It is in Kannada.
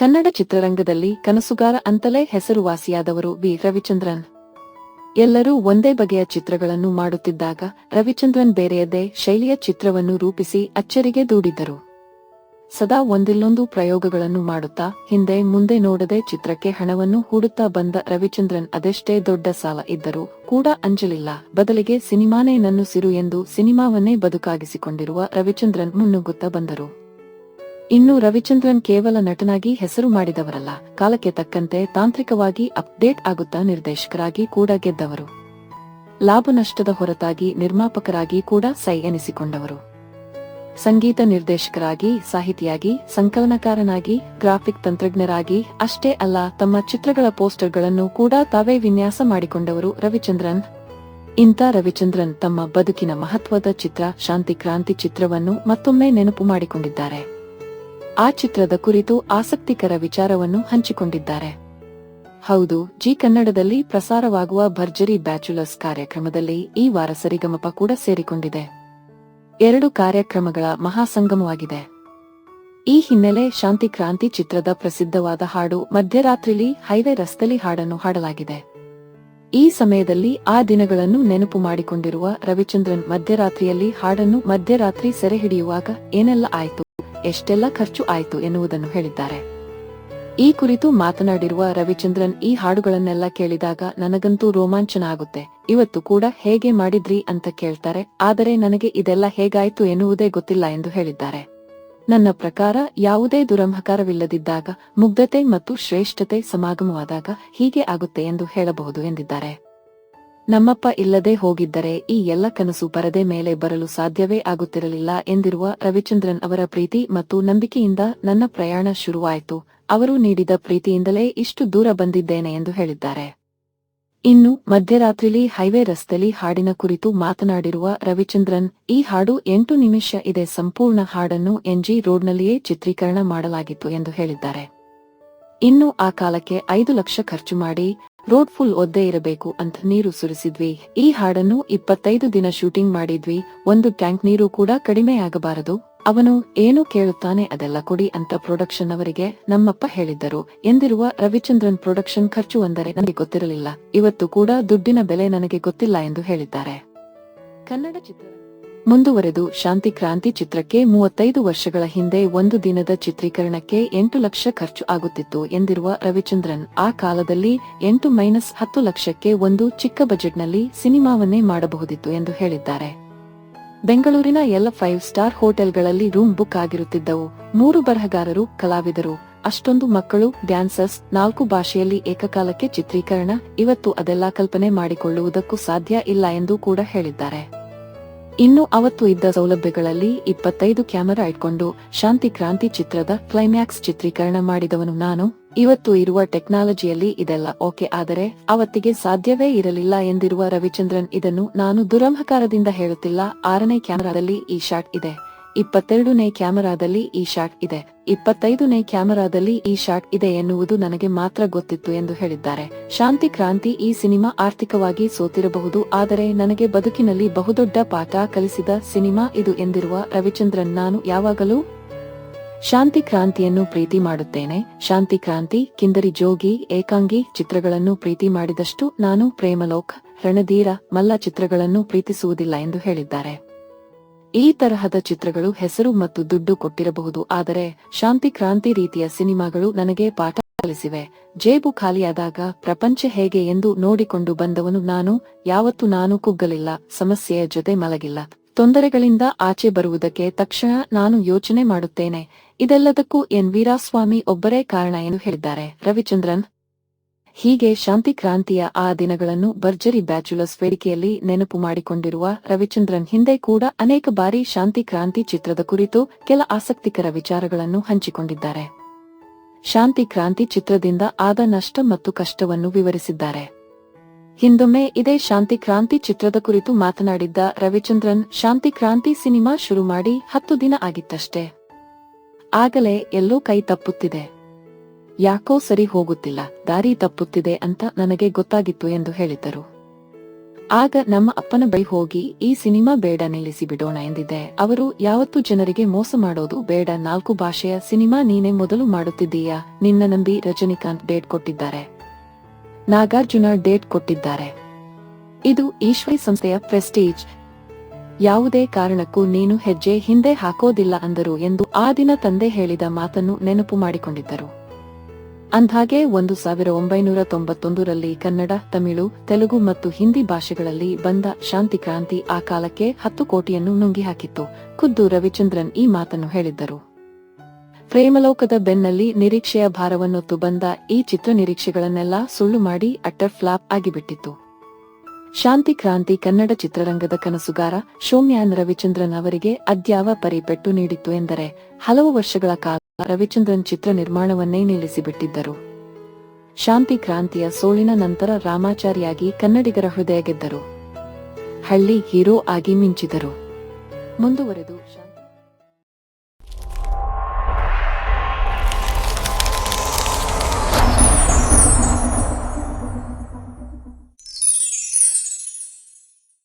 ಕನ್ನಡ ಚಿತ್ರರಂಗದಲ್ಲಿ ಕನಸುಗಾರ ಅಂತಲೇ ಹೆಸರುವಾಸಿಯಾದವರು ಬಿ ರವಿಚಂದ್ರನ್. ಎಲ್ಲರೂ ಒಂದೇ ಬಗೆಯ ಚಿತ್ರಗಳನ್ನು ಮಾಡುತ್ತಿದ್ದಾಗ ರವಿಚಂದ್ರನ್ ಬೇರೆಯದೇ ಶೈಲಿಯ ಚಿತ್ರವನ್ನು ರೂಪಿಸಿ ಅಚ್ಚರಿಗೆ ದೂಡಿದ್ದರು. ಸದಾ ಒಂದಿಲ್ಲೊಂದು ಪ್ರಯೋಗಗಳನ್ನು ಮಾಡುತ್ತಾ ಹಿಂದೆ ಮುಂದೆ ನೋಡದೆ ಚಿತ್ರಕ್ಕೆ ಹಣವನ್ನು ಹೂಡುತ್ತಾ ಬಂದ ರವಿಚಂದ್ರನ್ ಅದೆಷ್ಟೇ ದೊಡ್ಡ ಸಾಲ ಇದ್ದರೂ ಕೂಡ ಅಂಜಲಿಲ್ಲ. ಬದಲಿಗೆ ಸಿನಿಮಾನೇ ನನ್ನು ಸಿರು ಎಂದು ಸಿನಿಮಾವನ್ನೇ ಬದುಕಾಗಿಸಿಕೊಂಡಿರುವ ರವಿಚಂದ್ರನ್ ಮುನ್ನುಗ್ಗುತ್ತಾ ಬಂದರು. ಇನ್ನು ರವಿಚಂದ್ರನ್ ಕೇವಲ ನಟನಾಗಿ ಹೆಸರು ಮಾಡಿದವರಲ್ಲ, ಕಾಲಕ್ಕೆ ತಕ್ಕಂತೆ ತಾಂತ್ರಿಕವಾಗಿ ಅಪ್ಡೇಟ್ ಆಗುತ್ತಾ ನಿರ್ದೇಶಕರಾಗಿ ಕೂಡ ಗೆದ್ದವರು. ಲಾಭ ನಷ್ಟದ ಹೊರತಾಗಿ ನಿರ್ಮಾಪಕರಾಗಿ ಕೂಡ ಸೈ ಎನಿಸಿಕೊಂಡವರು. ಸಂಗೀತ ನಿರ್ದೇಶಕರಾಗಿ, ಸಾಹಿತಿಯಾಗಿ, ಸಂಕಲನಕಾರನಾಗಿ, ಗ್ರಾಫಿಕ್ ತಂತ್ರಜ್ಞರಾಗಿ, ಅಷ್ಟೇ ಅಲ್ಲ, ತಮ್ಮ ಚಿತ್ರಗಳ ಪೋಸ್ಟರ್ಗಳನ್ನು ಕೂಡ ತಾವೇ ವಿನ್ಯಾಸ ಮಾಡಿಕೊಂಡವರು ರವಿಚಂದ್ರನ್. ಇಂಥ ರವಿಚಂದ್ರನ್ ತಮ್ಮ ಬದುಕಿನ ಮಹತ್ವದ ಚಿತ್ರ, ಶಾಂತಿ ಕ್ರಾಂತಿ ಚಿತ್ರವನ್ನು ಮತ್ತೊಮ್ಮೆ ನೆನಪು ಮಾಡಿಕೊಂಡಿದ್ದಾರೆ. ಆ ಚಿತ್ರದ ಕುರಿತು ಆಸಕ್ತಿಕರ ವಿಚಾರವನ್ನು ಹಂಚಿಕೊಂಡಿದ್ದಾರೆ. ಹೌದು, ಜಿ ಕನ್ನಡದಲ್ಲಿ ಪ್ರಸಾರವಾಗುವ ಭರ್ಜರಿ ಬ್ಯಾಚುಲರ್ಸ್ ಕಾರ್ಯಕ್ರಮದಲ್ಲಿ ಈ ವಾರ ಸರಿಗಮಪ ಕೂಡ ಸೇರಿಕೊಂಡಿದೆ. ಎರಡು ಕಾರ್ಯಕ್ರಮಗಳ ಮಹಾಸಂಗಮವಾಗಿದೆ. ಈ ಹಿನ್ನೆಲೆ ಶಾಂತಿ ಕ್ರಾಂತಿ ಚಿತ್ರದ ಪ್ರಸಿದ್ಧವಾದ ಹಾಡು ಮಧ್ಯರಾತ್ರಿಲಿ ಹೈವೇ ರಸ್ತಲಿ ಹಾಡನ್ನು ಹಾಡಲಾಗಿದೆ. ಈ ಸಮಯದಲ್ಲಿ ಆ ದಿನಗಳನ್ನು ನೆನಪು ಮಾಡಿಕೊಂಡಿರುವ ರವಿಚಂದ್ರನ್ ಮಧ್ಯರಾತ್ರಿಯಲ್ಲಿ ಹಾಡನ್ನು ಮಧ್ಯರಾತ್ರಿ ಸೆರೆ ಹಿಡಿಯುವಾಗ ಏನೆಲ್ಲ ಆಯ್ತು? ಎಷ್ಟೆಲ್ಲ ಖರ್ಚು ಆಯಿತು ಎನ್ನುವುದನ್ನು ಹೇಳಿದ್ದಾರೆ. ಈ ಕುರಿತು ಮಾತನಾಡಿರುವ ರವಿಚಂದ್ರನ್ ಈ ಹಾಡುಗಳನ್ನೆಲ್ಲ ಕೇಳಿದಾಗ ನನಗಂತೂ ರೋಮಾಂಚನ ಆಗುತ್ತೆ ಇವತ್ತು ಕೂಡ ಹೇಗೆ ಮಾಡಿದ್ರಿ ಅಂತ ಕೇಳ್ತಾರೆ, ಆದರೆ ನನಗೆ ಇದೆಲ್ಲ ಹೇಗಾಯ್ತು ಎನ್ನುವುದೇ ಗೊತ್ತಿಲ್ಲ ಎಂದು ಹೇಳಿದ್ದಾರೆ. ನನ್ನ ಪ್ರಕಾರ ಯಾವುದೇ ದುರಂಹಕಾರವಿಲ್ಲದಿದ್ದಾಗ, ಮುಗ್ಧತೆ ಮತ್ತು ಶ್ರೇಷ್ಠತೆ ಸಮಾಗಮವಾದಾಗ ಹೀಗೆ ಆಗುತ್ತೆ ಎಂದು ಹೇಳಬಹುದು ಎಂದಿದ್ದಾರೆ. ನಮ್ಮಪ್ಪ ಇಲ್ಲದೆ ಹೋಗಿದ್ದರೆ ಈ ಎಲ್ಲ ಕನಸು ಪರದೆ ಮೇಲೆ ಬರಲು ಸಾಧ್ಯವೇ ಆಗುತ್ತಿರಲಿಲ್ಲ ಎಂದಿರುವ ರವಿಚಂದ್ರನ್ ಅವರ ಪ್ರೀತಿ ಮತ್ತು ನಂಬಿಕೆಯಿಂದ ನನ್ನ ಪ್ರಯಾಣ ಶುರುವಾಯಿತು. ಅವರು ನೀಡಿದ ಪ್ರೀತಿಯಿಂದಲೇ ಇಷ್ಟು ದೂರ ಬಂದಿದ್ದೇನೆ ಎಂದು ಹೇಳಿದ್ದಾರೆ. ಇನ್ನು ಮಧ್ಯರಾತ್ರಿಲಿ ಹೈವೇ ರಸ್ತೆಲಿ ಹಾಡಿನ ಕುರಿತು ಮಾತನಾಡಿರುವ ರವಿಚಂದ್ರನ್, ಈ ಹಾಡು ಎಂಟು ನಿಮಿಷ ಇದೆ, ಸಂಪೂರ್ಣ ಹಾಡನ್ನು ಎನ್ಜಿ ರೋಡ್ನಲ್ಲಿಯೇ ಚಿತ್ರೀಕರಣ ಮಾಡಲಾಗಿತ್ತು ಎಂದು ಹೇಳಿದ್ದಾರೆ. ಇನ್ನು ಆ ಕಾಲಕ್ಕೆ ಐದು ಲಕ್ಷ ಖರ್ಚು ಮಾಡಿ ರೋಡ್ ಫುಲ್ ಒದ್ದೆ ಇರಬೇಕು ಅಂತ ನೀರು ಸುರಿಸಿದ್ವಿ. ಈ ಹಾಡನ್ನು ಇಪ್ಪತ್ತೈದು ದಿನ ಶೂಟಿಂಗ್ ಮಾಡಿದ್ವಿ. ಒಂದು ಟ್ಯಾಂಕ್ ನೀರು ಕೂಡ ಕಡಿಮೆ ಆಗಬಾರದು. ಅವನು ಏನು ಕೇಳುತ್ತಾನೆ ಅದೆಲ್ಲ ಕೊಡಿ ಅಂತ ಪ್ರೊಡಕ್ಷನ್ ಅವರಿಗೆ ನಮ್ಮಪ್ಪ ಹೇಳಿದ್ದರು. ಎಂದಿರುವ ರವಿಚಂದ್ರನ್ ಪ್ರೊಡಕ್ಷನ್ ಖರ್ಚು ಅಂದರೆ ನನಗೆ ಗೊತ್ತಿರಲಿಲ್ಲ. ಇವತ್ತು ಕೂಡ ದುಡ್ಡಿನ ಬೆಲೆ ನನಗೆ ಗೊತ್ತಿಲ್ಲ ಎಂದು ಹೇಳಿದ್ದಾರೆ. ಕನ್ನಡ ಚಿತ್ರ ಮುಂದುವರೆದು ಶಾಂತಿ ಕ್ರಾಂತಿ ಚಿತ್ರಕ್ಕೆ ಮೂವತ್ತೈದು ವರ್ಷಗಳ ಹಿಂದೆ ಒಂದು ದಿನದ ಚಿತ್ರೀಕರಣಕ್ಕೆ ಎಂಟು ಲಕ್ಷ ಖರ್ಚು ಆಗುತ್ತಿತ್ತು ಎಂದಿರುವ ರವಿಚಂದ್ರನ್, ಆ ಕಾಲದಲ್ಲಿ ಎಂಟು ಮೈನಸ್ ಹತ್ತು ಲಕ್ಷಕ್ಕೆ ಒಂದು ಚಿಕ್ಕ ಬಜೆಟ್ನಲ್ಲಿ ಸಿನಿಮಾವನ್ನೇ ಮಾಡಬಹುದಿತ್ತು ಎಂದು ಹೇಳಿದ್ದಾರೆ. ಬೆಂಗಳೂರಿನ ಎಲ್ಲ ಫೈವ್ ಸ್ಟಾರ್ ಹೋಟೆಲ್ಗಳಲ್ಲಿ ರೂಮ್ ಬುಕ್ ಆಗಿರುತ್ತಿದ್ದವು. ಮೂರು ಬರಹಗಾರರು, ಕಲಾವಿದರು, ಅಷ್ಟೊಂದು ಮಕ್ಕಳು, ಡ್ಯಾನ್ಸರ್ಸ್, ನಾಲ್ಕು ಭಾಷೆಯಲ್ಲಿ ಏಕಕಾಲಕ್ಕೆ ಚಿತ್ರೀಕರಣ, ಇವತ್ತು ಅದೆಲ್ಲ ಕಲ್ಪನೆ ಮಾಡಿಕೊಳ್ಳುವುದಕ್ಕೂ ಸಾಧ್ಯ ಇಲ್ಲ ಎಂದು ಕೂಡ ಹೇಳಿದ್ದಾರೆ. ಇನ್ನು ಅವತ್ತು ಇದ್ದ ಸೌಲಭ್ಯಗಳಲ್ಲಿ ಇಪ್ಪತ್ತೈದು ಕ್ಯಾಮೆರಾ ಇಟ್ಕೊಂಡು ಶಾಂತಿ ಕ್ರಾಂತಿ ಚಿತ್ರದ ಕ್ಲೈಮ್ಯಾಕ್ಸ್ ಚಿತ್ರೀಕರಣ ಮಾಡಿದವನು ನಾನು. ಇವತ್ತು ಇರುವ ಟೆಕ್ನಾಲಜಿಯಲ್ಲಿ ಇದೆಲ್ಲ ಓಕೆ, ಆದರೆ ಅವತ್ತಿಗೆ ಸಾಧ್ಯವೇ ಇರಲಿಲ್ಲ ಎಂದಿರುವ ರವಿಚಂದ್ರನ್ ಇದನ್ನು ನಾನು ದುರಂಹಕಾರದಿಂದ ಹೇಳುತ್ತಿಲ್ಲ. ಆರನೇ ಕ್ಯಾಮೆರಾದಲ್ಲಿ ಈ ಶಾಟ್ ಇದೆ. ಇಪ್ಪತ್ತೆರಡನೇ ಕ್ಯಾಮೆರಾದಲ್ಲಿ ಈ ಶಾಟ್ ಇದೆ. ಇಪ್ಪತ್ತೈದನೇ ಕ್ಯಾಮೆರಾದಲ್ಲಿ ಈ ಶಾಟ್ ಇದೆ ಎನ್ನುವುದು ನನಗೆ ಮಾತ್ರ ಗೊತ್ತಿತ್ತು ಎಂದು ಹೇಳಿದ್ದಾರೆ. ಶಾಂತಿ ಕ್ರಾಂತಿ ಈ ಸಿನಿಮಾ ಆರ್ಥಿಕವಾಗಿ ಸೋತಿರಬಹುದು, ಆದರೆ ನನಗೆ ಬದುಕಿನಲ್ಲಿ ಬಹುದೊಡ್ಡ ಪಾಠ ಕಲಿಸಿದ ಸಿನಿಮಾ ಇದು ಎಂದಿರುವ ರವಿಚಂದ್ರನ್ ನಾನು ಯಾವಾಗಲೂ ಶಾಂತಿ ಕ್ರಾಂತಿಯನ್ನು ಪ್ರೀತಿ ಮಾಡುತ್ತೇನೆ. ಶಾಂತಿ ಕ್ರಾಂತಿ, ಕಿಂದರಿ ಜೋಗಿ, ಏಕಾಂಗಿ ಚಿತ್ರಗಳನ್ನು ಪ್ರೀತಿ ಮಾಡಿದಷ್ಟು ನಾನು ಪ್ರೇಮಲೋಕ್, ರಣಧೀರ ಮಲ್ಲ ಚಿತ್ರಗಳನ್ನು ಪ್ರೀತಿಸುವುದಿಲ್ಲ ಎಂದು ಹೇಳಿದ್ದಾರೆ. ಈ ತರಹದ ಚಿತ್ರಗಳು ಹೆಸರು ಮತ್ತು ದುಡ್ಡು ಕೊಟ್ಟಿರಬಹುದು, ಆದರೆ ಶಾಂತಿ ಕ್ರಾಂತಿ ರೀತಿಯ ಸಿನಿಮಾಗಳು ನನಗೆ ಪಾಠ ಕಲಿಸಿವೆ. ಜೇಬು ಖಾಲಿಯಾದಾಗ ಪ್ರಪಂಚ ಹೇಗೆ ಎಂದು ನೋಡಿಕೊಂಡು ಬಂದವನು ನಾನು, ಯಾವತ್ತು ನಾನು ಕುಗ್ಗಲಿಲ್ಲ, ಸಮಸ್ಯೆಯ ಜೊತೆ ಮಲಗಿಲ್ಲ. ತೊಂದರೆಗಳಿಂದ ಆಚೆ ಬರುವುದಕ್ಕೆ ತಕ್ಷಣ ನಾನು ಯೋಚನೆ ಮಾಡುತ್ತೇನೆ. ಇದೆಲ್ಲದಕ್ಕೂ ಎನ್. ವೀರಾಸ್ವಾಮಿ ಒಬ್ಬರೇ ಕಾರಣ ಎಂದು ಹೇಳಿದ್ದಾರೆ. ರವಿಚಂದ್ರನ್ ಹೀಗೆ ಶಾಂತಿ ಕ್ರಾಂತಿಯ ಆ ದಿನಗಳನ್ನು ಭರ್ಜರಿ ಬ್ಯಾಚುಲರ್ಸ್ ವೇದಿಕೆಯಲ್ಲಿ ನೆನಪು ಮಾಡಿಕೊಂಡಿರುವ ರವಿಚಂದ್ರನ್ ಹಿಂದೆ ಕೂಡ ಅನೇಕ ಬಾರಿ ಶಾಂತಿ ಕ್ರಾಂತಿ ಚಿತ್ರದ ಕುರಿತು ಕೆಲ ಆಸಕ್ತಿಕರ ವಿಚಾರಗಳನ್ನು ಹಂಚಿಕೊಂಡಿದ್ದಾರೆ. ಶಾಂತಿ ಕ್ರಾಂತಿ ಚಿತ್ರದಿಂದ ಆದ ನಷ್ಟ ಮತ್ತು ಕಷ್ಟವನ್ನು ವಿವರಿಸಿದ್ದಾರೆ. ಹಿಂದೊಮ್ಮೆ ಇದೇ ಶಾಂತಿ ಕ್ರಾಂತಿ ಚಿತ್ರದ ಕುರಿತು ಮಾತನಾಡಿದ್ದ ರವಿಚಂದ್ರನ್, ಶಾಂತಿ ಕ್ರಾಂತಿ ಸಿನಿಮಾ ಶುರು ಮಾಡಿ ಹತ್ತು ದಿನ ಆಗಿತ್ತಷ್ಟೇ. ಆಗಲೇ ಎಲ್ಲೋ ಕೈ ತಪ್ಪುತ್ತಿದೆ. ಯಾಕೋ ಸರಿ ಹೋಗುತ್ತಿಲ್ಲ, ದಾರಿ ತಪ್ಪುತ್ತಿದೆ ಅಂತ ನನಗೆ ಗೊತ್ತಾಗಿತ್ತು ಎಂದು ಹೇಳಿದ್ದರು ಆಗ ನಮ್ಮ ಅಪ್ಪನ ಬಳಿ ಹೋಗಿ, ಈ ಸಿನಿಮಾ ಬೇಡ ನಿಲ್ಲಿಸಿ ಬಿಡೋಣ ಎಂದಿದ್ದೆ ಅವರು, ಯಾವತ್ತು ಜನರಿಗೆ ಮೋಸ ಮಾಡೋದು ಬೇಡ, ನಾಲ್ಕು ಭಾಷೆಯ ಸಿನಿಮಾ ನೀನೇ ಮೊದಲು ಮಾಡುತ್ತಿದ್ದೀಯಾ? ನಿನ್ನ ನಂಬಿ ರಜನಿಕಾಂತ್ ಡೇಟ್ ಕೊಟ್ಟಿದ್ದಾರೆ. ನಾಗಾರ್ಜುನ ಡೇಟ್ ಕೊಟ್ಟಿದ್ದಾರೆ. ಇದು ಈಶ್ವರಿ ಸಂಸ್ಥೆಯ ಪ್ರೆಸ್ಟೀಜ್. ಯಾವುದೇ ಕಾರಣಕ್ಕೂ ನೀನು ಹೆಜ್ಜೆ ಹಿಂದೆ ಹಾಕೋದಿಲ್ಲ ಅಂದರು ಎಂದು ಆ ದಿನ ತಂದೆ ಹೇಳಿದ ಮಾತನ್ನು ನೆನಪು ಮಾಡಿಕೊಂಡಿದ್ದರು. ಅಂದ್ಹಾಗೆ ಒಂದು ಸಾವಿರ ಒಂಬೈನೂರ ತೊಂಬತ್ತೊಂದರಲ್ಲಿ ಕನ್ನಡ, ತಮಿಳು, ತೆಲುಗು ಮತ್ತು ಹಿಂದಿ ಭಾಷೆಗಳಲ್ಲಿ ಬಂದ ಶಾಂತಿ ಕ್ರಾಂತಿ ಆ ಕಾಲಕ್ಕೆ ಹತ್ತು ಕೋಟಿಯನ್ನು ನುಂಗಿ ಹಾಕಿತ್ತು ಖುದ್ದು ರವಿಚಂದ್ರನ್ ಈ ಮಾತನ್ನು ಹೇಳಿದ್ದರು. ಪ್ರೇಮಲೋಕದ ಬೆನ್ನಲ್ಲಿ ನಿರೀಕ್ಷೆಯ ಭಾರವನ್ನೊತ್ತು ಬಂದ ಈ ಚಿತ್ರ ನಿರೀಕ್ಷೆಗಳನ್ನೆಲ್ಲ ಸುಳ್ಳು ಮಾಡಿ ಅಟ್ಟರ್ ಫ್ಲಾಪ್ ಆಗಿಬಿಟ್ಟಿತ್ತು. ಶಾಂತಿ ಕ್ರಾಂತಿ ಕನ್ನಡ ಚಿತ್ರರಂಗದ ಕನಸುಗಾರ ಶೋಮ್ಯಾನ್ ರವಿಚಂದ್ರನ್ ಅವರಿಗೆ ಅದ್ಯಾವ ಪರಿಪೆಟ್ಟು ನೀಡಿತ್ತು ಎಂದರೆ, ಹಲವು ವರ್ಷಗಳ ಕಾಲ ರವಿಚಂದ್ರನ್ ಚಿತ್ರ ನಿರ್ಮಾಣವನ್ನೇ ನಿಲ್ಲಿಸಿಬಿಟ್ಟಿದ್ದರು. ಶಾಂತಿ ಕ್ರಾಂತಿಯ ಸೋಲಿನ ನಂತರ ರಾಮಾಚಾರಿಯಾಗಿ ಕನ್ನಡಿಗರ ಹೃದಯ ಗೆದ್ದರು. ಹಳ್ಳಿ ಹೀರೋ ಆಗಿ ಮಿಂಚಿದರು. ಮುಂದುವರೆದು